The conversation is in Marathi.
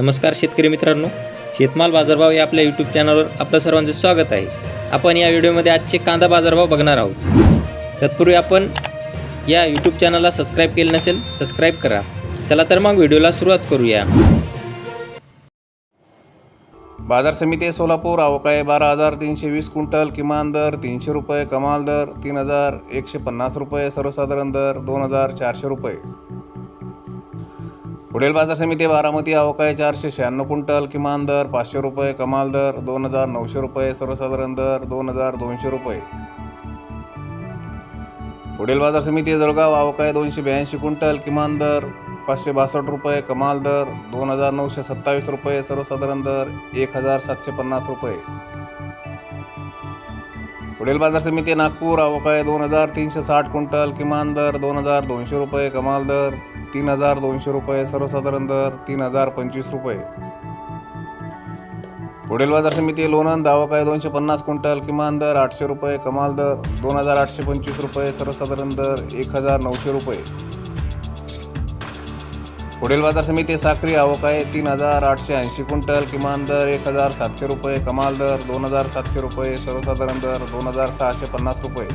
नमस्कार शेतकरी मित्रांनो शेतमाल बाजारभाव या आपल्या यूट्यूब चॅनलवर आपलं सर्वांचं स्वागत आहे. आपण या व्हिडिओमध्ये आजचे कांदा बाजारभाव बघणार आहोत. तत्पूर्वी आपण या यूट्यूब चॅनलला सबस्क्राईब केलं नसेल सबस्क्राईब करा. चला तर मग व्हिडिओला सुरुवात करूया. बाजार समिती सोलापूर अवकाळी बारा हजार तीनशे वीस क्विंटल किमान दर तीनशे रुपये कमाल दर तीन हजार एकशे पन्नास रुपये सर्वसाधारण दर दोन हजार चारशे रुपये. पुढील बाजार समिती बारामती अवकाळी चारशे शहाण्णव क्विंटल किमान दर पाचशे रुपये कमाल दर दोन हजार नऊशे रुपये सर्वसाधारण दर दोन हजार दोनशे रुपये. पुढील बाजार समिती जळगाव अवकाळी दोनशे ब्याऐंशी क्विंटल किमान दर पाचशे बासष्ट रुपये कमाल दर दोन हजार नऊशे सत्तावीस रुपये सर्वसाधारण दर एक हजार सातशे पन्नास रुपये. पुढील बाजार समिती नागपूर अवकाळी दोन हजार तीनशे साठ क्विंटल किमान दर दोन हजार दोनशे रुपये कमाल दर तीन हजार दोनशे रुपये सर्वसाधारण दर तीन हजार पंचवीस रुपये. पुढील बाजार समिती लोणंद अवकाळी दोनशे पन्नास क्विंटल. किमान दर आठशे रुपये कमाल दर दोन हजार आठशे पंचवीस रुपये सर्वसाधारण दर एक हजार नऊशे रुपये. पुढील बाजार समिती साखरी अवकाळी तीन हजार आठशे ऐंशी क्विंटल. किमान दर एक हजार सातशे रुपये कमाल दर दोन हजार सातशे रुपये सर्वसाधारण दर दोन हजार सहाशे पन्नास रुपये.